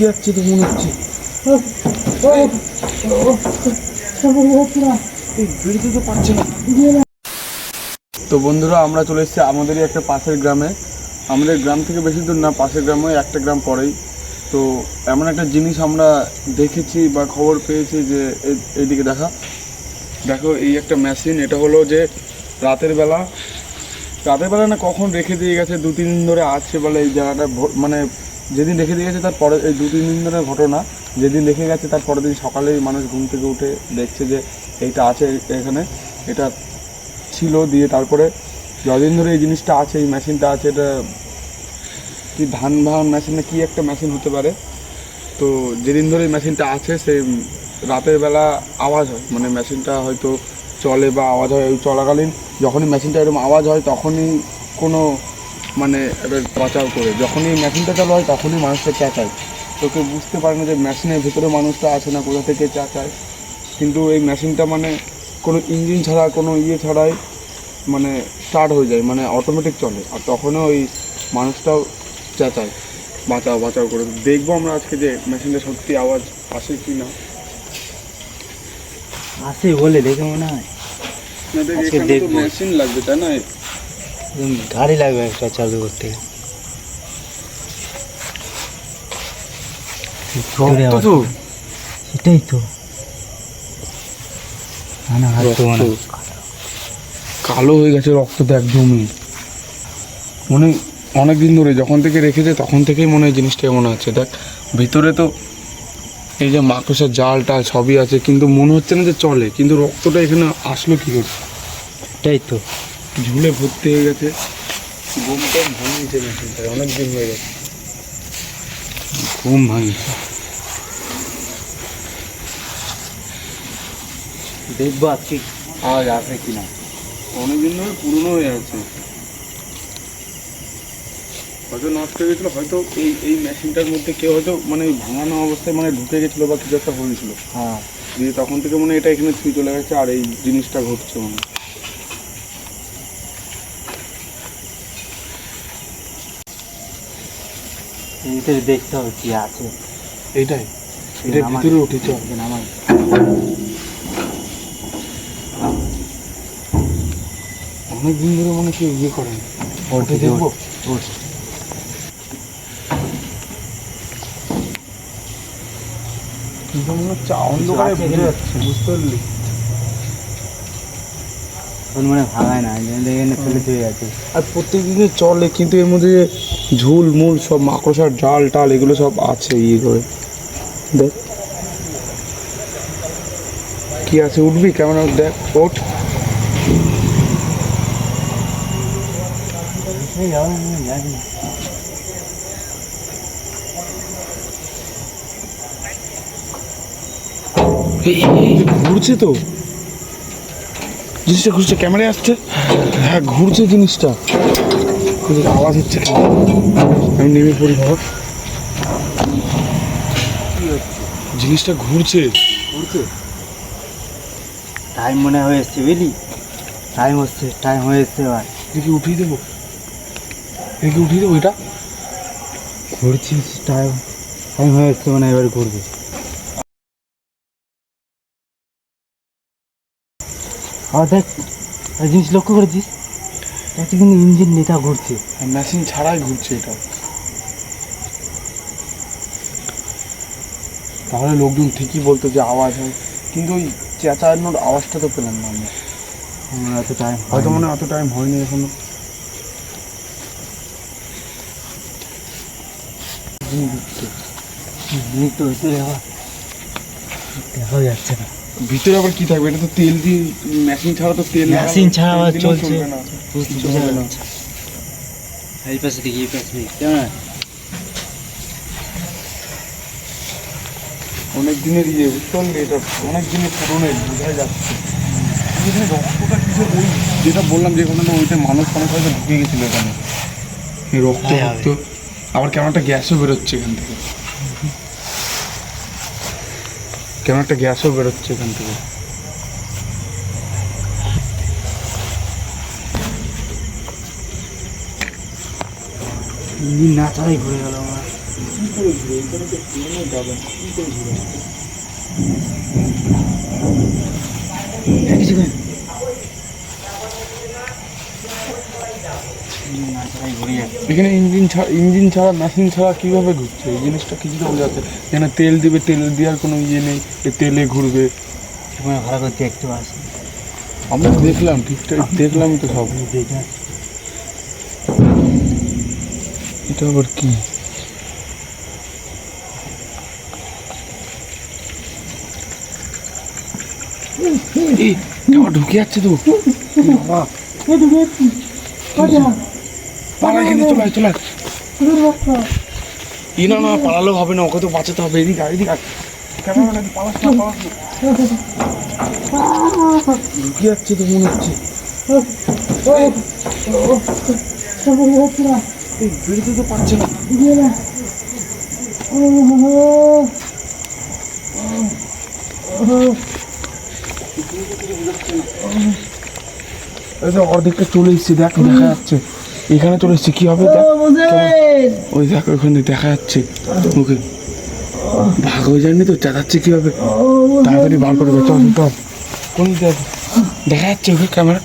যাচ্ছে তো মনে হচ্ছে না তো বন্ধুরা, আমরা চলে এসেছি আমাদেরই একটা পাশের গ্রামে। আমাদের গ্রাম থেকে বেশি দূর না, পাশের গ্রামে একটা গ্রাম পরেই। তো এমন একটা জিনিস আমরা দেখেছি বা খবর পেয়েছি যে এইদিকে দেখা। দেখো, এই একটা মেশিন এটা হলো যে রাতের বেলা। রাতের বেলা না কখন রেখে দিয়ে গেছে দু তিন দিন ধরে আছে বলে এই জায়গাটা মানে যেদিন রেখে দিয়ে গেছে তার পরে এই দু তিন দিন ধরে ঘটনা, যেদিন রেখে গেছে তার পরের দিন সকালেই মানুষ ঘুম থেকে উঠে দেখছে যে এইটা আছে এখানে, এটা ছিল দিয়ে তারপরে যদিন ধরে এই জিনিসটা আছে, এই মেশিনটা আছে, এটা কি ধান ভাঙান মেশিন না কি একটা মেশিন হতে পারে, তো যেদিন ধরে এই মেশিনটা আছে সেই রাতের বেলা আওয়াজ হয় মানে মেশিনটা হয়তো চলে বা আওয়াজ হয় ওই চলাকালীন যখনই মেশিনটা এরকম আওয়াজ হয় তখনই কোনো মানে বাঁচাও করে। যখনই মেশিনটা চালু হয় তখনই মানুষটা চেঁচায়। তো কেউ বুঝতে পারে না যে মেশিনের ভিতরে মানুষটা আছে না কোথা থেকে চেঁচায়। কিন্তু এই মেশিনটা মানে কোনো ইঞ্জিন ছাড়া কোনো ইয়ে ছাড়াই মানে স্টার্ট হয়ে যায় মানে অটোমেটিক চলে। আর তখনও ওই মানুষটাও চেঁচায় বাঁচাও বাঁচাও করে। দেখব আমরা আজকে যে মেশিনটা সত্যি আওয়াজ আসে কি না আসে বলে দেখে মনে হয়। মেশিন লাগবে তাই না? গাড়ি লাগবে একটা চালু করতে। রক্ত তো সেটাই তো। তো মনে। কালো হয়ে গেছে রক্তটা একদমই। মনে অনেক দিন ধরে যখন থেকে রেখেছে তখন থেকেই মনে হয় জিনিসটা এমন আছে। দেখ ভিতরে তো এই যে মাকড়সার জাল টাল সবই আছে কিন্তু মনে হচ্ছে না যে চলে কিন্তু রক্তটা এখানে আসলো কি করে? সেটাই তো। ঝুলে ভর্তি হয়ে গেছে। ঘুমটা ভাঙিয়েছে মেশিনটা অনেক দিন হয়ে গেছে। ঘুম ভাঙিয়েছে দেখব আজকে আওয়াজ আসে কিনা। অনেক দিন ধরে পুরনো হয়ে আছে। হয়তো নষ্ট হয়ে গেছিল হয়তো এই এই মেশিনটার মধ্যে কেউ হয়তো মানে ভাঙানো অবস্থায় মানে ঢুকে গেছিল বা কিছু একটা হয়েছিল। হ্যাঁ। দিয়ে তখন থেকে মনে এটা এখানে ছুঁয়ে চলে গেছে আর এই জিনিসটা ঘটছে মানে ভিতরে দেখতে হবে কি আছে। এইটাই। এটা ভিতরে আমার। অনেক দিন ধরে মানে কেউ ইয়ে করেন। দেখব? ওঠ। কিন্তু হচ্ছে অন্ধকারে বুঝে যাচ্ছে বুঝতে পারলি? মনে ভাঙায় না ফেলে দিয়ে আছে আর প্রত্যেক দিনে চলে কিন্তু এর মধ্যে ঝুল, মূল সব মাকড়সার জাল, টাল, এগুলো সব আছে ইয়ে করে। দেখ। কি আছে? উঠবি? কেমন দেখ, ওঠ। ঘুরছে তো। জিনিসটা ঘুরছে ক্যামেরায় আসছে। হ্যাঁ ঘুরছে জিনিসটা। যে আওয়াজ হচ্ছে আমি নেমে পড়ি বাবা। জিনিসটা ঘুরছে। উঠছে টাইম মনে হয় এসছে বুঝলি? টাইম হচ্ছে টাইম হয়ে এসছে এবার। দেখি উঠিয়ে দেবো। দেখি উঠিয়ে দেবো এটা। ঘুরছি টাইম টাইম হয়ে এসছে মানে এবার ঘুরবে। আর দেখ জিনিস লক্ষ্য করেছিস? একটা কিন্তু ইঞ্জিন নেতা ঘুরছে মেশিন ছাড়াই ঘুরছে এটা তাহলে লোকজন ঠিকই বলতো যে আওয়াজ হয় কিন্তু ওই চেঁচানোর আওয়াজটা তো পেলাম না আমরা আমার এত টাইম হয়তো মনে হয় অত টাইম হয়নি এখনও তো হইতে যাওয়া দেখা যাচ্ছে না ভিতরে আবার কি থাকবে? এটা তো তেল দিয়ে মেশিন ছাড়া তো তেল মেশিন ছাড়া আবার চলছে। না। না। এই পাশে দেখি এই পাশে দেখি। কেমন? অনেক দিনের ইয়ে বুঝতে এটা অনেক দিনের পুরনো বোঝা যাচ্ছে। এখানে রক্তটা কিছু ওই যেটা বললাম যে ওখানে ওইটা মানুষ মানুষ হয়তো ঢুকে গেছিল এখানে। রক্ত হ্যাঁ, রক্ত আবার কেমন একটা গ্যাসও বেরোচ্ছে এখান থেকে। কেমন একটা গ্যাসও বেরোচ্ছে এখান থেকে। ইঞ্জিন না ছাড়াই ঘুরে গেল আমার। কি করে ঘুরে এখানে তো ট্রেনে যাবে না করে ঘুরে হ্যাঁ, কিছু করে এখানে ইঞ্জিন ছাড়া ইঞ্জিন ছাড়া মেশিন ছাড়া কীভাবে ঘুরছে? এই জিনিসটা কিছুটা বোঝা যাচ্ছে। এখানে তেল দিবে তেল দেওয়ার কোনো ইয়ে নেই যে তেলে ঘুরবে। সময় ভালো করতে একটু আসে আমরা দেখলাম ঠিকঠাক দেখলাম তো সব। এটা আবার কি? এই, এটা আবার ঢুকে যাচ্ছে। এখানে চলে চলে ই না না হবে না ওকে তো বাঁচাতে হবে। এদিকে এদিকে। ক্যামেরাম্যান এদিকে পালাস না পালাস না। যাচ্ছে তো মনে হচ্ছে। বেরোতে তো পারছে না। অর্ধেকটা চলে এসছে দেখ দেখা যাচ্ছে। এখানে চলে হচ্ছে কি হবে? ওই দেখো ওখানে দেখা যাচ্ছে ওকে ভাগ হয়ে যায়নি তো চালাচ্ছে কি হবে? তাড়াতাড়ি বার করে চল চল। কোন দেখা যাচ্ছে ওকে ক্যামেরা।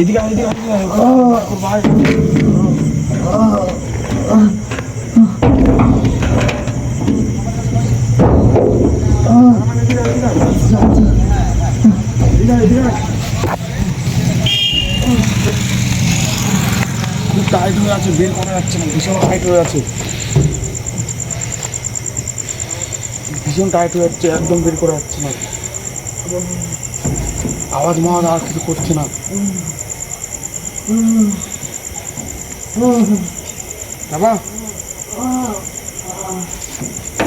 এদিকে এদিকে বের করা যাচ্ছে না, ভীষণ টাইট হয়ে আছে। ভীষণ টাইট হয়ে যাচ্ছে, একদম বের করা যাচ্ছে না। আওয়াজ মাওয়াজ আর কিছু করছে না। বাবা।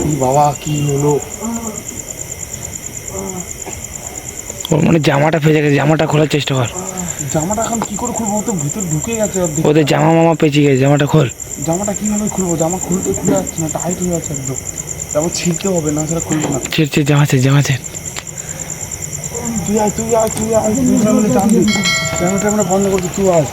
কি বাবা, কি হলো? ওর মানে জামাটা ফেজে গেছে, জামাটা খোলার চেষ্টা কর। জামাটা এখন কি করে খুলবো? তো ভিতর ঢুকে গেছে অর্ধেক। ওদের জামা মামা পেঁচে গেছে জামাটা খোল। জামাটা কীভাবে খুলবো? জামা খুলতে খুলে যাচ্ছে না টাইট হয়ে যাচ্ছে একদম। জামা ছিঁড়তে হবে না সেটা খুলবো না। ছেড় ছেড় জামা ছেড় জামা ছেড়। তুই আয় তুই আয় তুই আয়। তুই আমরা বন্ধ করছি তুই আয়।